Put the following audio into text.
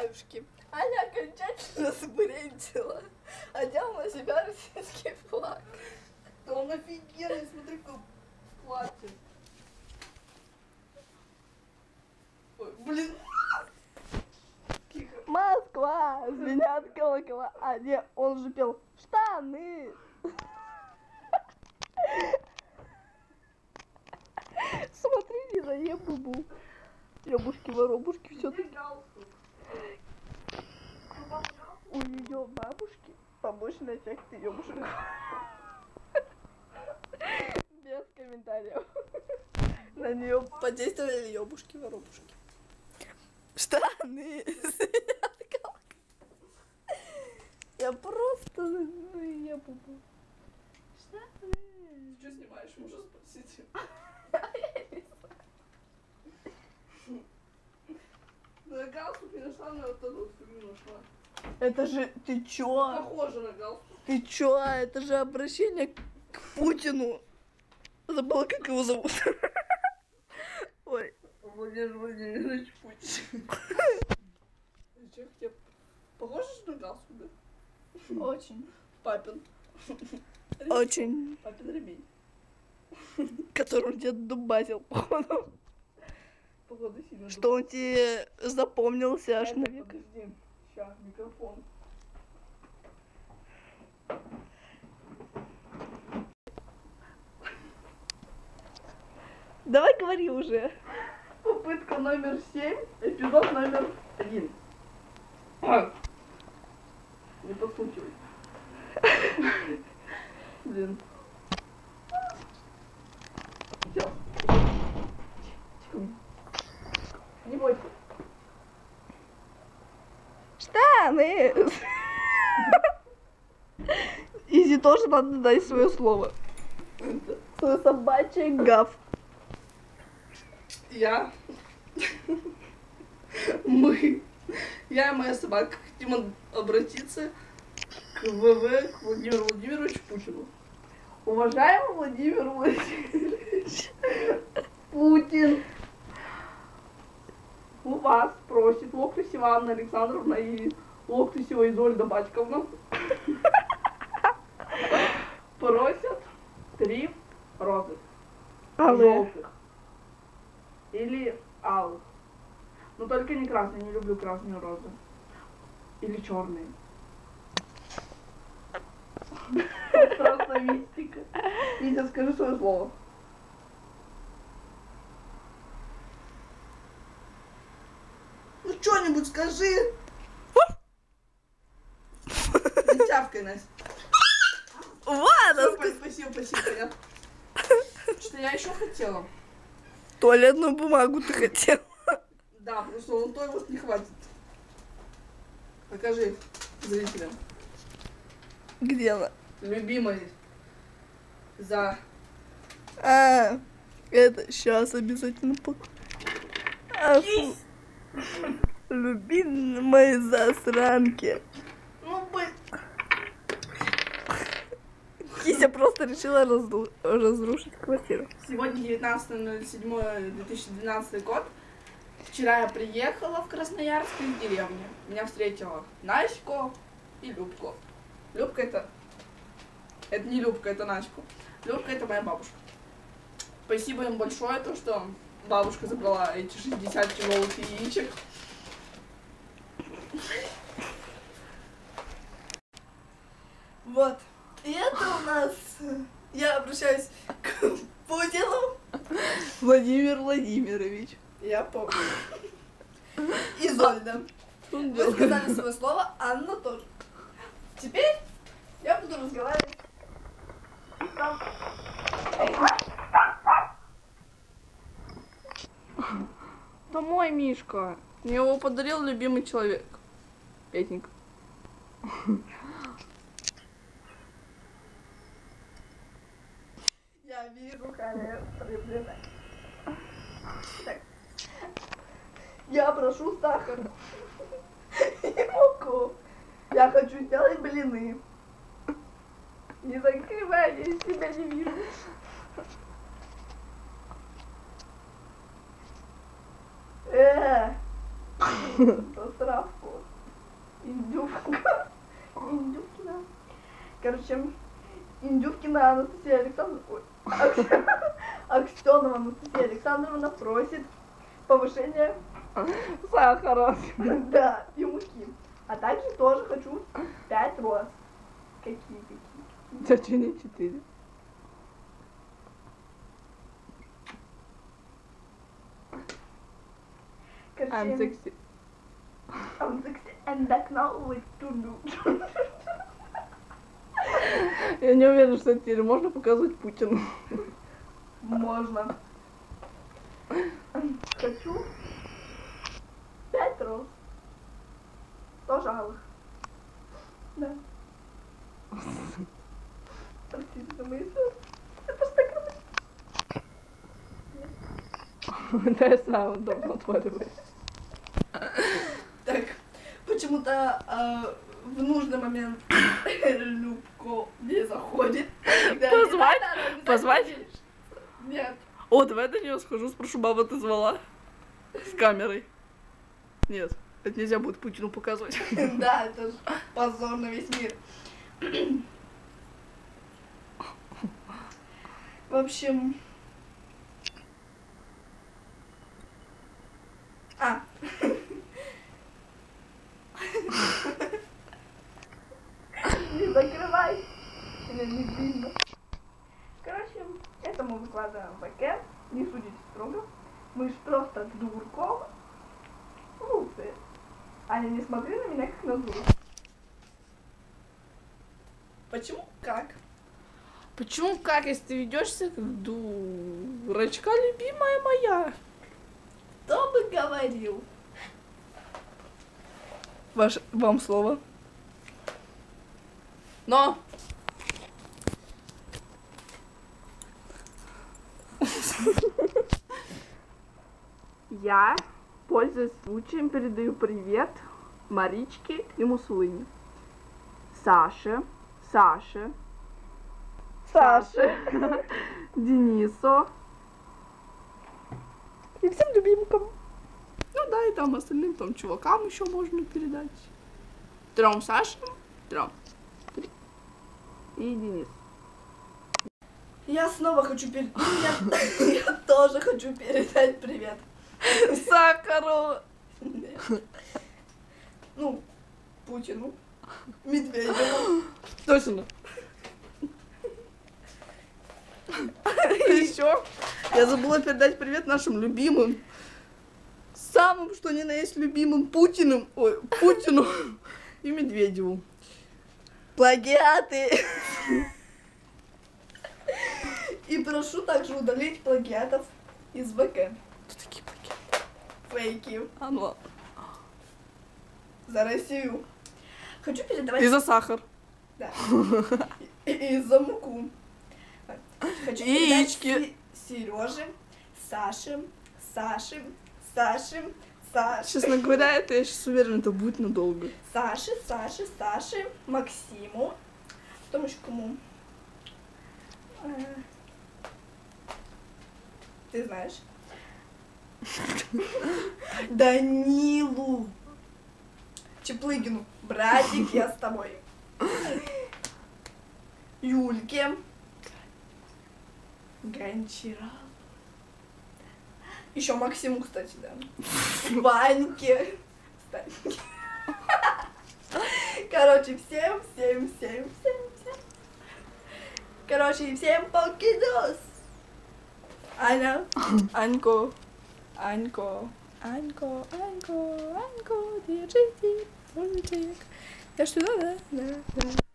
баюшки. Аня окончательно сбрендила. Одел на себя российский флаг. Да он офигенный, смотри, какое платье. Ой, блин. Москва, звенят колокола. А, не, он же пел штаны. Смотри, не заем бубу. Ёбушки, воробушки, все галстук? У ее бабушки побочный эффект ёбушек. Без комментариев. На нее подействовали ёбушки воробушки. Штаны. Я просто ну я бубу. Штаны. Ты что снимаешь? Можно спросить? Ну, я галстук не нашла, но вот эту вот фигню нашла. Это же ты чё? Похоже на галстук. Ты чё? Это же обращение к Путину. Забыла, как его зовут. Ой. Владимир Владимирович Путин. Зачем тебе? Похоже на галстук, да? Очень. Папин. Очень. Папин ремень. Которым дед дубасил, походу. Походу сильно. Что он тебе запомнился аж Это, навек. Сейчас, микрофон. Давай говори уже. Попытка номер семь, эпизод номер Штаны. Изи тоже надо дать свое слово. Свое собачье гав. Я. Мы. Я и моя собака хотим обратиться к ВВ, к Владимиру Владимировичу Путину. Уважаемый Владимир Владимирович Путин, у вас просит Локтус Ивановна Александровна и Локтусева Изольда Батьковна просят три розы. Желтых. Или алых. Но только не красные, не люблю красные розы. Или черные. Просто мистика. Витя, скажи свое слово. Ну что-нибудь скажи. Настя. Спа- Спасибо, спасибо. Что я еще хотела? туалетную бумагу ты хотел. Да, потому что он той вот не хватит. Покажи зрителям. Где она? Любимый за... А, это сейчас обязательно по... А. Любимые засранки. Ну, бы... Кися просто решила разду- разрушить квартиру. Сегодня 19.07.2012 год. Вчера я приехала в Красноярск из деревни. Меня встретила Наська и Любка. Любка это... Это не Любка, это Наська. Любка это моя бабушка. Спасибо им большое, то, что бабушка забрала эти 60 тяжелых яичек. Вот. И это у нас... Я обращаюсь к Путину. Владимир Владимирович. Я помню. Изольда. Вы сказали свое слово, Анна тоже. Теперь я буду разговаривать. Там. Это мой Мишка. Мне его подарил любимый человек. Петник. Я вижу харе приближай. Так. Я прошу сахар и муку. Я хочу сделать блины. Не закрывай, я тебя не вижу. Э, Посравку. Индюшка. Индюшкина. Короче, Индюшкина Анастасия Александровна... Аксенова Анастасия Александровна просит повышения Сахара. Да, и муки. А также тоже хочу 5 роз. Какие какие? Течение 4. I'm sexy. I'm sexy and I know what to do. Я не уверена, что теперь можно показывать Путину. Можно. Хочу 100 жалоб. Да. Простите за мои слезы. Я просто так Да, я знаю, он удобно отваливаюсь. Так, почему-то а, в нужный момент Любко не заходит. Позвать? Позвать? Нет. О, давай до нее схожу, спрошу, баба ты звала? С камерой. Нет это нельзя будет Путину показывать. Да, это ж позор на весь мир. В общем... А. Не закрывай. Меня не видно. Короче, это мы выкладываем в ВК. Не судите строго. Мы ж просто дурком. Аня, не смотри на меня как на дур. Почему? Как? Почему как, если ты ведешься как дурочка, любимая моя? Кто бы говорил? Ваш, вам слово. Но! Я, пользуясь случаем, передаю привет Маричке и Мусулыне. Саше, Саше, Саше, Денису и всем любимкам. Ну да, и там остальным там чувакам еще можно передать. Трем Сашам, трем. И Денис. Я снова хочу передать... Я тоже хочу передать привет. Сахару. Ну, Путину, Медведеву. Точно. Еще я забыла передать привет нашим любимым. Самым, что ни на есть любимым Путиным, ой, Путину и Медведеву. Плагиаты. И прошу также удалить плагиатов из ВК. Фейки. А, ну. За Россию. Хочу передавать... И за сахар. Да. И, и за муку. Хочу Яички. Сереже, Саше, Саше, Саше, Саше. Честно говоря, это я сейчас уверена, это будет надолго. Саше, Саше, Саше, Максиму. Потом еще кому? Э, Ты знаешь? Данилу. Чеплыгину. Братик, я с тобой. Юльке. Гончаров. Еще Максиму, кстати, да. Ваньке. Короче, всем, всем, всем, всем, всем. Короче, всем покидос. Аня. Анько, Анько, Анько, Анько, Анько, держите мультик. Я что, да, да, да, да.